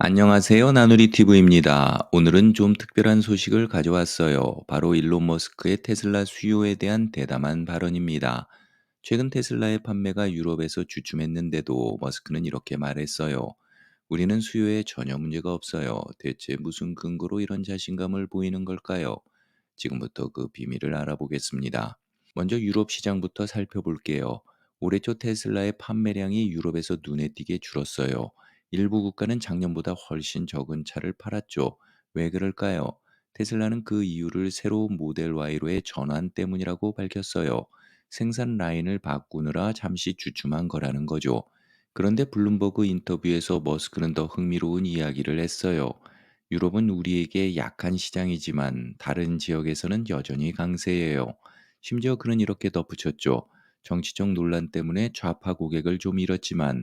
안녕하세요. 나누리 TV입니다. 오늘은 좀 특별한 소식을 가져왔어요. 바로 일론 머스크의 테슬라 수요에 대한 대담한 발언입니다. 최근 테슬라의 판매가 유럽에서 주춤했는데도 머스크는 이렇게 말했어요. 우리는 수요에 전혀 문제가 없어요. 대체 무슨 근거로 이런 자신감을 보이는 걸까요? 지금부터 그 비밀을 알아보겠습니다. 먼저 유럽 시장부터 살펴볼게요. 올해 초 테슬라의 판매량이 유럽에서 눈에 띄게 줄었어요. 일부 국가는 작년보다 훨씬 적은 차를 팔았죠. 왜 그럴까요? 테슬라는 그 이유를 새로운 모델 Y로의 전환 때문이라고 밝혔어요. 생산 라인을 바꾸느라 잠시 주춤한 거라는 거죠. 그런데 블룸버그 인터뷰에서 머스크는 더 흥미로운 이야기를 했어요. 유럽은 우리에게 약한 시장이지만 다른 지역에서는 여전히 강세예요. 심지어 그는 이렇게 덧붙였죠. 정치적 논란 때문에 좌파 고객을 좀 잃었지만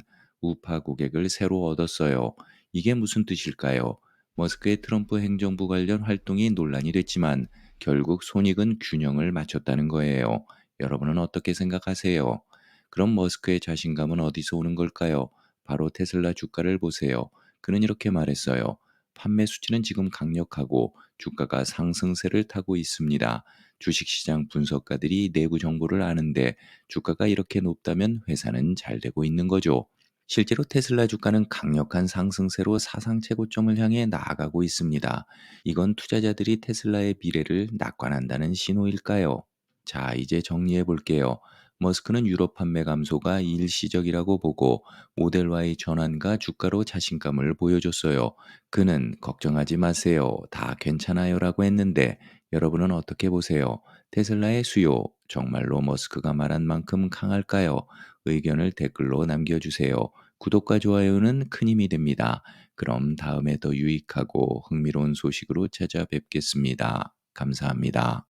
우파 고객을 새로 얻었어요. 이게 무슨 뜻일까요? 머스크의 트럼프 행정부 관련 활동이 논란이 됐지만 결국 손익은 균형을 맞췄다는 거예요. 여러분은 어떻게 생각하세요? 그럼 머스크의 자신감은 어디서 오는 걸까요? 바로 테슬라 주가를 보세요. 그는 이렇게 말했어요. 판매 수치는 지금 강력하고 주가가 상승세를 타고 있습니다. 주식시장 분석가들이 내부 정보를 아는데 주가가 이렇게 높다면 회사는 잘 되고 있는 거죠. 실제로 테슬라 주가는 강력한 상승세로 사상 최고점을 향해 나아가고 있습니다. 이건 투자자들이 테슬라의 미래를 낙관한다는 신호일까요? 자, 이제 정리해 볼게요. 머스크는 유럽 판매 감소가 일시적이라고 보고 모델 Y 전환과 주가로 자신감을 보여줬어요. 그는 걱정하지 마세요. 다 괜찮아요라고 했는데 여러분은 어떻게 보세요? 테슬라의 수요 정말로 머스크가 말한 만큼 강할까요? 의견을 댓글로 남겨주세요. 구독과 좋아요는 큰 힘이 됩니다. 그럼 다음에 더 유익하고 흥미로운 소식으로 찾아뵙겠습니다. 감사합니다.